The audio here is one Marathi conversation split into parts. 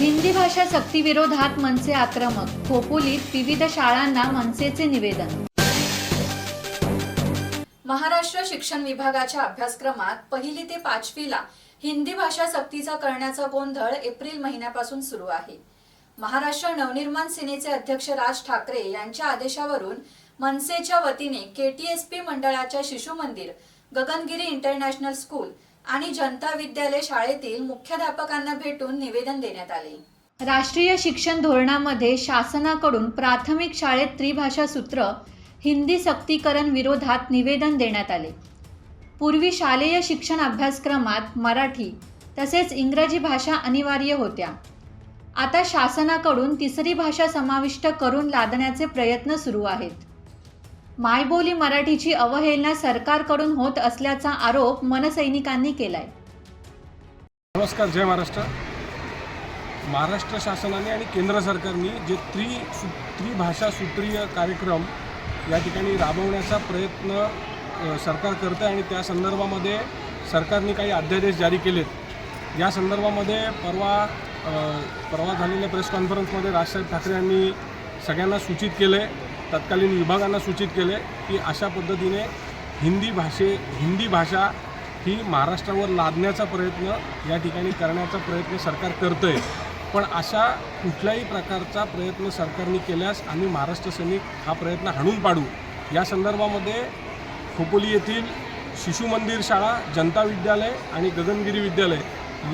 हिंदी भाषा सक्तीविरोधात मनसे आक्रमक खोपोलीत विविध शाळांना मनसेचे निवेदन. महाराष्ट्र शिक्षण विभागाच्या अभ्यासक्रमात पहिली ते पाचवीला हिंदी भाषा सक्तीचा करण्याचा गोंधळ एप्रिल महिन्यापासून सुरू आहे. महाराष्ट्र नवनिर्माण सेनेचे अध्यक्ष राज ठाकरे यांच्या आदेशावरून मनसेच्या वतीने केटीएसपी मंडळाच्या शिशु मंदिर गगनगिरी इंटरनॅशनल स्कूल आणि जनता विद्यालय शाळेतील मुख्याध्यापकांना भेटून निवेदन देण्यात आले. राष्ट्रीय शिक्षण धोरणामध्ये शासनाकडून प्राथमिक शाळेत त्रिभाषा सूत्र हिंदी सक्तीकरण विरोधात निवेदन देण्यात आले. पूर्वी शालेय शिक्षण अभ्यासक्रमात मराठी तसेच इंग्रजी भाषा अनिवार्य होत्या. आता शासनाकडून तिसरी भाषा समाविष्ट करून लादण्याचे प्रयत्न सुरू आहेत. मायबोली मराठीची अवहेलना सरकारकडून होत असल्याचा आरोप मनसैनिकांनी केलाय. नमस्कार जय महाराष्ट्र. महाराष्ट्र शासनाने आणि केंद्र सरकारने जे त्रि सु त्रिभाषा सूत्रीय कार्यक्रम या ठिकाणी राबवण्याचा प्रयत्न सरकार करतं आहे आणि त्या संदर्भामध्ये सरकारने काही अध्यादेश जारी केलेत. या संदर्भामध्ये परवा परवा झालेल्या प्रेस कॉन्फरन्समध्ये राजसाहेब ठाकरे यांनी सगळ्यांना सूचित केले तत्कालीन विभागांना सूचित केले की अशा पद्धतीने हिंदी भाषे हिंदी भाषा ही महाराष्ट्रावर लादण्याचा प्रयत्न या ठिकाणी करण्याचा प्रयत्न सरकार करतं आहे पण अशा कुठल्याही प्रकारचा प्रयत्न सरकारने केल्यास आम्ही महाराष्ट्र सैनिक हा प्रयत्न हाणून पाडू. या संदर्भामध्ये खोपोली येथील शिशु मंदिर शाळा जनता विद्यालय आणि गगनगिरी विद्यालय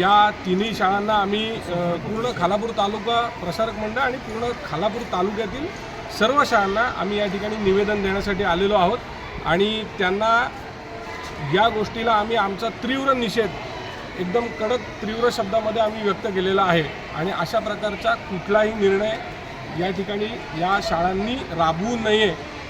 या तिन्ही शाळांना आम्ही पूर्ण खालापूर तालुका प्रसारक मंडळ आणि पूर्ण खालापूर तालुक्यातील सर्व शाळांना आम्ही या ठिकाणी निवेदन देण्यासाठी आलेलो आहोत आणि त्यांना या गोष्टीला आम्ही आमचा तीव्र निषेध एकदम कडक तीव्र शब्दामध्ये आम्ही व्यक्त केलेला आहे. आणि अशा प्रकारचा कुठलाही निर्णय या ठिकाणी या शाळांनी राबवू नये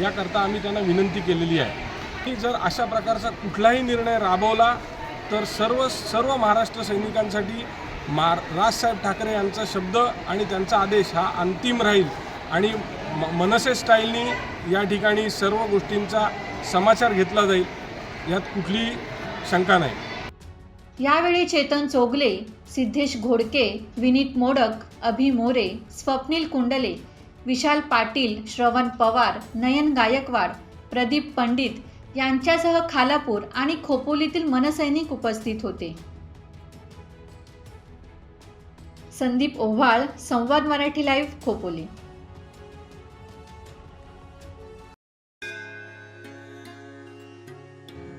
याकरता आम्ही त्यांना विनंती केलेली आहे. की जर अशा प्रकारचा कुठलाही निर्णय राबवला तर सर्व सर्व महाराष्ट्र सैनिकांसाठी मा राजसाहेब ठाकरे यांचा शब्द आणि त्यांचा आदेश हा अंतिम राहील. आणि म मनसे स्टाईलनी या ठिकाणी सर्व गोष्टींचा समाचार घेतला जाईल यात कुठली शंका नाही. यावेळी चेतन चोगले सिद्धेश घोडके विनीत मोडक अभि मोरे स्वप्नील कुंडले विशाल पाटील श्रवण पवार नयन गायकवाड प्रदीप पंडित यांच्यासह खालापूर आणि खोपोलीतील मनसैनिक उपस्थित होते. संदीप ओव्हाळ संवाद मराठी लाईव्ह खोपोली.